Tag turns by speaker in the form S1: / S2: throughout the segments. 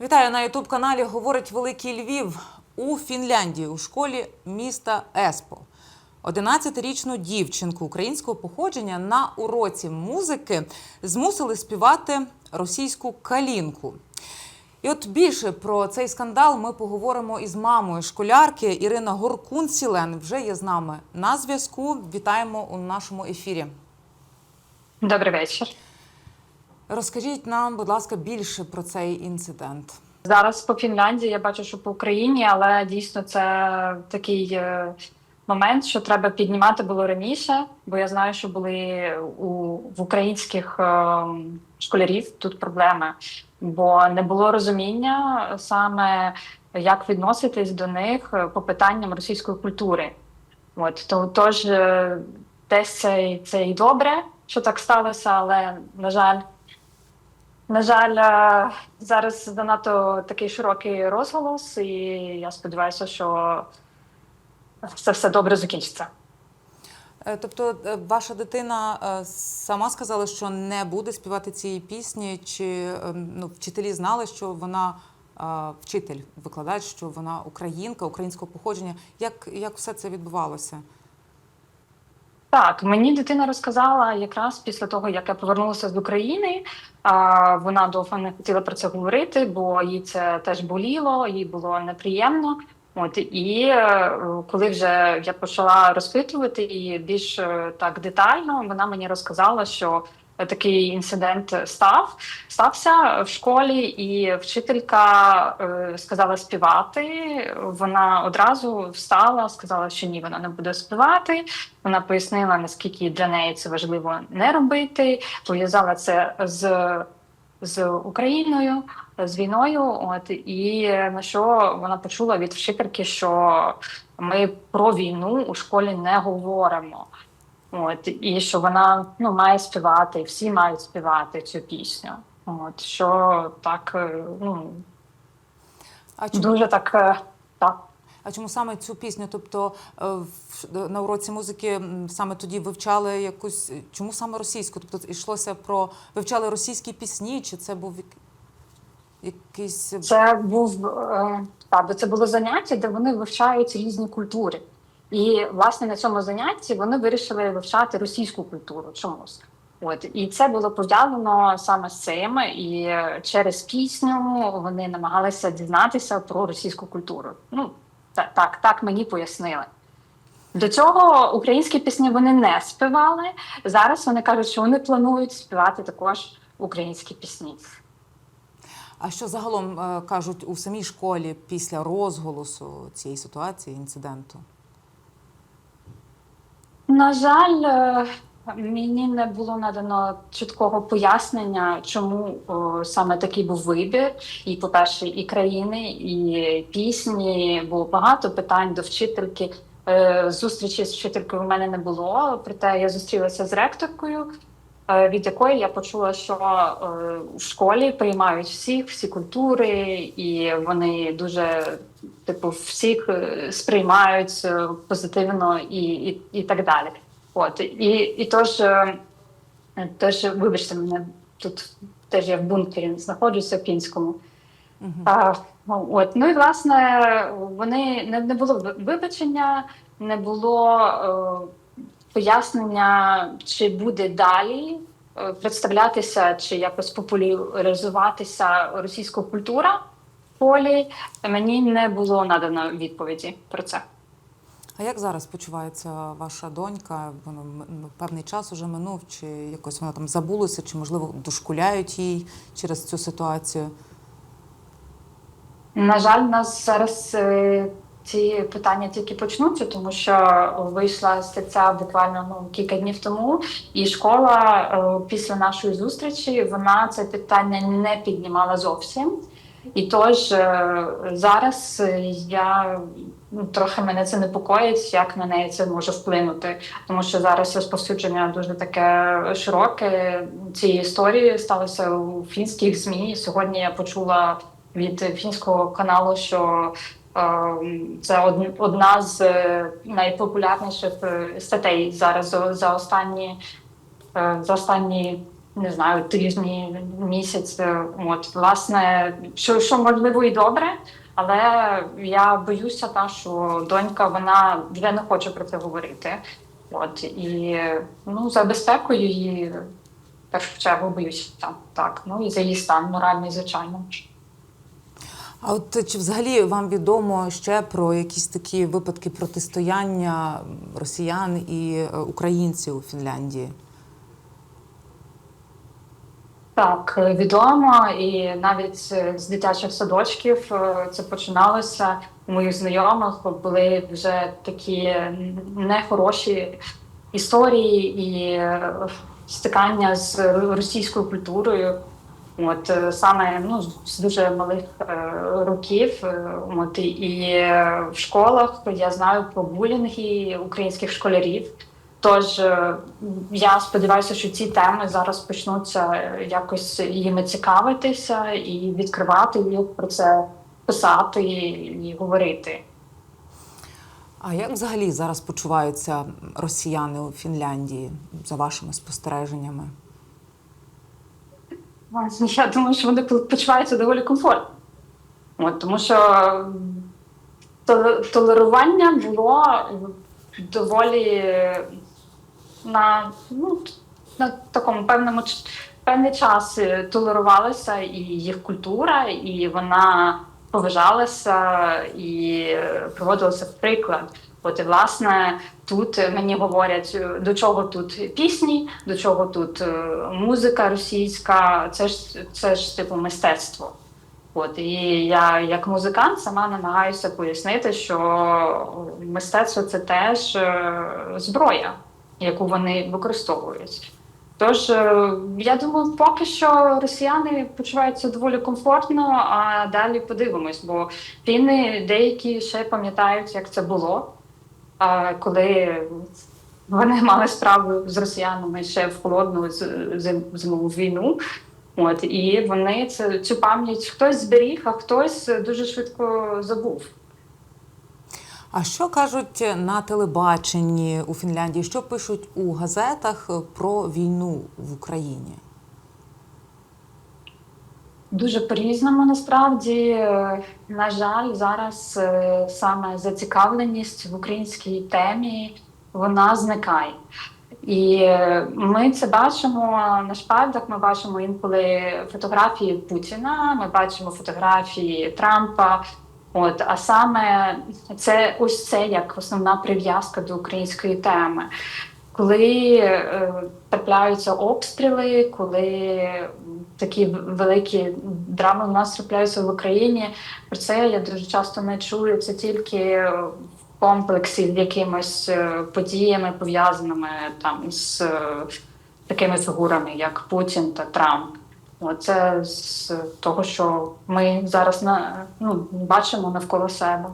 S1: Вітаю на Ютуб каналі. Говорить Великий Львів у Фінляндії у школі міста Еспо. 11-річну дівчинку українського походження на уроці музики змусили співати російську калінку. І от більше про цей скандал ми поговоримо із мамою школярки Ірина Горкун-Сілен. Вже є з нами на зв'язку. Вітаємо у нашому ефірі.
S2: Добрий вечір.
S1: Розкажіть нам, будь ласка, більше про цей інцидент.
S2: Зараз по Фінляндії я бачу, що по Україні, але дійсно це такий е, момент, що треба піднімати було раніше, бо я знаю, що були у в українських е, школярів тут проблеми, бо не було розуміння саме як відноситись до них е, по питанням російської культури. От то тож десь це, це і добре, що так сталося, але на жаль. На жаль, е, зараз занадто такий широкий розголос, і я сподіваюся, що це все добре закінчиться.
S1: Е, Тобто, е, ваша дитина сама сказала, що не буде співати цієї пісні, чи е, ну, вчителі знали, що вона вчитель, викладач, що вона українка, українського походження. Як, як все це відбувалося?
S2: Так, мені дитина розказала якраз після того, як я повернулася з України. Вона довго не хотіла про це говорити, бо їй це теж боліло, їй було неприємно. От і е, коли вже я почала розпитувати її більш е, так детально, вона мені розказала, що такий інцидент став стався в школі, і вчителька е, сказала співати. Вона одразу встала, сказала, що ні, вона не буде співати. Вона пояснила, наскільки для неї це важливо не робити. Пов'язала це з, з Україною, з війною. От і на що вона почула від вчительки, що ми про війну у школі не говоримо. От і що вона ну має співати, і всі мають співати цю пісню. От що так е, ну
S1: А чому,
S2: дуже так е, так.
S1: а чому саме цю пісню? Тобто е, на уроці музики саме тоді вивчали якусь. Чому саме російську? Тобто йшлося про вивчали російські пісні, чи це був якийсь
S2: Це був так, це було заняття, де вони вивчають різні культури. І власне на цьому занятті вони вирішили вивчати російську культуру чомусь. От і це було пов'язано саме з цим. І через пісню вони намагалися дізнатися про російську культуру. Ну так, так, так мені пояснили. До цього українські пісні вони не співали. Зараз вони кажуть, що вони планують співати також українські пісні.
S1: А що загалом е, кажуть у самій школі після розголосу цієї ситуації, інциденту?
S2: На жаль, е, мені не було надано чіткого пояснення, чому саме такий був вибір. І, по-перше, і країни, і пісні. Було багато питань до вчительки. Е, Зустрічі з вчителькою в мене не було. Проте я зустрілася з ректоркою, від якої я почула, що е, в школі приймають всіх, всі культури, і вони дуже типу всіх е, сприймають е, позитивно і, і, і так далі. От і, і тож, е, тож, вибачте мене, тут теж я в бункері знаходжуся в Пінському. А, ну, от, ну і власне вони не, не було вибачення, не було е, пояснення, чи буде далі е, представлятися, чи якось популяризуватися російська культура в полі. Мені не було надано відповіді про це.
S1: А як зараз почувається ваша донька? Воно ну, певний час уже минув, чи якось вона там забулася, чи можливо дошкуляють їй через цю ситуацію?
S2: На жаль, нас зараз е, ці питання тільки почнуться, тому що вийшла стаття буквально ну кілька днів тому, і школа е, після нашої зустрічі вона це питання не піднімала зовсім. І тож е, зараз я ну, трохи мене це непокоїть, як на неї це може вплинути, тому що зараз розповсюдження дуже таке широке. Цієї історії сталося у фінських змі. Сьогодні я почула від фінського каналу, що це од- одна з е, найпопулярніших е, статей зараз за, останні е, за останні не знаю, тижні, місяць. От, власне, що, що можливо і добре, але я боюся, та, що донька вона вже не хоче про це говорити. От, і ну, за безпекою її в першу чергу боюся. Так. Ну і за її стан моральний, звичайно.
S1: А от чи взагалі вам відомо ще про якісь такі випадки протистояння росіян і е, українців у Фінляндії?
S2: Так, е, відомо, і навіть е, з дитячих садочків це починалося. У моїх знайомих були вже такі нехороші історії і стикання з російською культурою. От е, саме ну з дуже малих е, років. е, От і- в школах я знаю про булінги українських школярів. Тож е, я сподіваюся, що ці теми зараз почнуться якось їми цікавитися і відкривати їх про це писати і говорити.
S1: А як взагалі зараз почуваються росіяни у Фінляндії за вашими спостереженнями?
S2: Я думаю, що вони почуваються доволі комфортно. От, тому що толерування було доволі на, ну, на такому певному певний час толерувалася і їх культура, і вона поважалася і проводилася в приклад. От власне тут мені говорять, е, до чого тут пісні, до чого тут е, музика російська, це ж це ж типу мистецтво. От і я, як музикант, сама намагаюся пояснити, що мистецтво це теж е, зброя, яку вони використовують. Тож я думаю, поки що росіяни почуваються доволі комфортно, а далі подивимось, бо фіни деякі ще пам'ятають, як це було, коли вони мали справу з росіянами ще в холодну зимову війну. От і вони це цю пам'ять хтось зберіг, а хтось дуже швидко забув.
S1: А що кажуть на телебаченні у Фінляндії? Що пишуть у газетах про війну в Україні?
S2: Дуже по-різному насправді. Е, На жаль, зараз е, саме зацікавленість в українській темі вона зникає. І е, ми це бачимо на шпальдах. Ми бачимо інколи фотографії Путіна, ми бачимо фотографії Трампа. От, а саме це ось це як основна прив'язка до української теми. Коли е, трапляються обстріли, коли такі великі драми у нас трапляються в Україні, про це я дуже часто не чую. Це тільки в комплексі з якимись е, подіями, пов'язаними там з е, такими фігурами, як Путін та Трамп. Це з того, що ми зараз на ну бачимо навколо себе.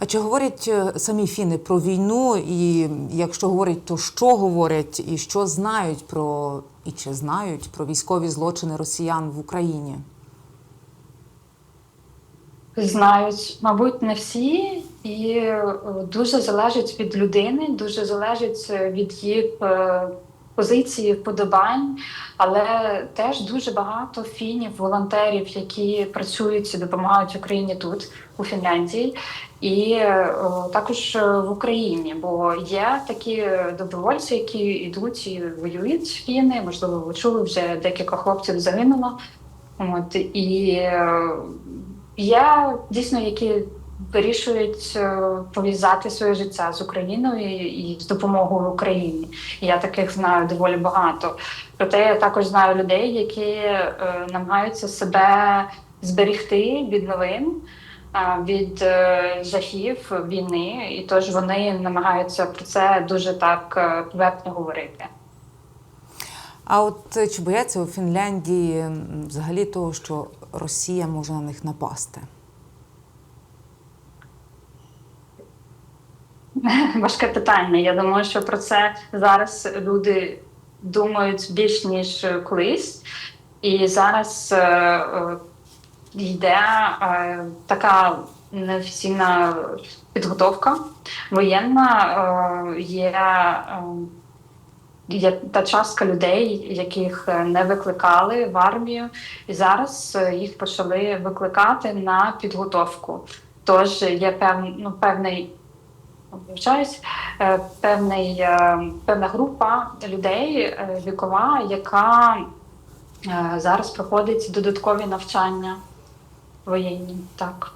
S1: А чи говорять е, самі фіни про війну? І якщо говорять, то що говорять, і що знають про і чи знають про військові злочини росіян в Україні?
S2: Знають, мабуть, не всі, і е, дуже залежить від людини, дуже залежить е, від е, позиції, вподобань, але теж дуже багато фінів, волонтерів, які працюють і допомагають Україні тут, у Фінляндії, і е, також в Україні. Бо є такі добровольці, які йдуть і воюють фіни. Можливо, ви чули вже декілька хлопців загинуло. От і е, є дійсно, які вирішують е, пов'язати своє життя з Україною і з допомогою Україні. Я таких знаю доволі багато. Проте я також знаю людей, які е, намагаються себе зберегти від новин. е, Від жахів війни, і тож вони намагаються про це дуже так е, говорити.
S1: А от чи бояться у Фінляндії взагалі того, що Росія може на них напасти?
S2: Важке питання. Я думаю, що про це зараз люди думають більш ніж колись, і зараз е, е, йде е, така неофіційна підготовка воєнна. Е, є е, є та частка людей, яких не викликали в армію, і зараз е, їх почали викликати на підготовку. Тож є пев, ну, певний вибачаюсь, е, певний, е, певна група людей е, вікова, яка зараз проходить додаткові навчання воєнні. Так.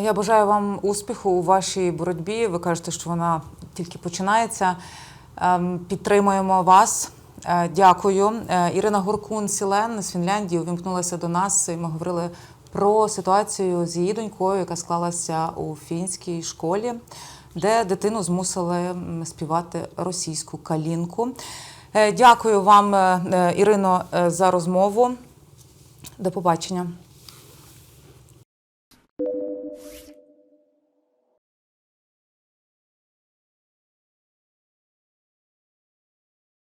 S1: Я бажаю вам успіху у вашій боротьбі. Ви кажете, що вона тільки починається. Ем, Підтримуємо вас. Дякую. Ірина Горкун Сілен з Фінляндії увімкнулася до нас. І ми говорили про ситуацію з її донькою, яка склалася у фінській школі, де дитину змусили співати російську калінку. Е, Дякую вам, е, е, Ірино, за розмову. До побачення.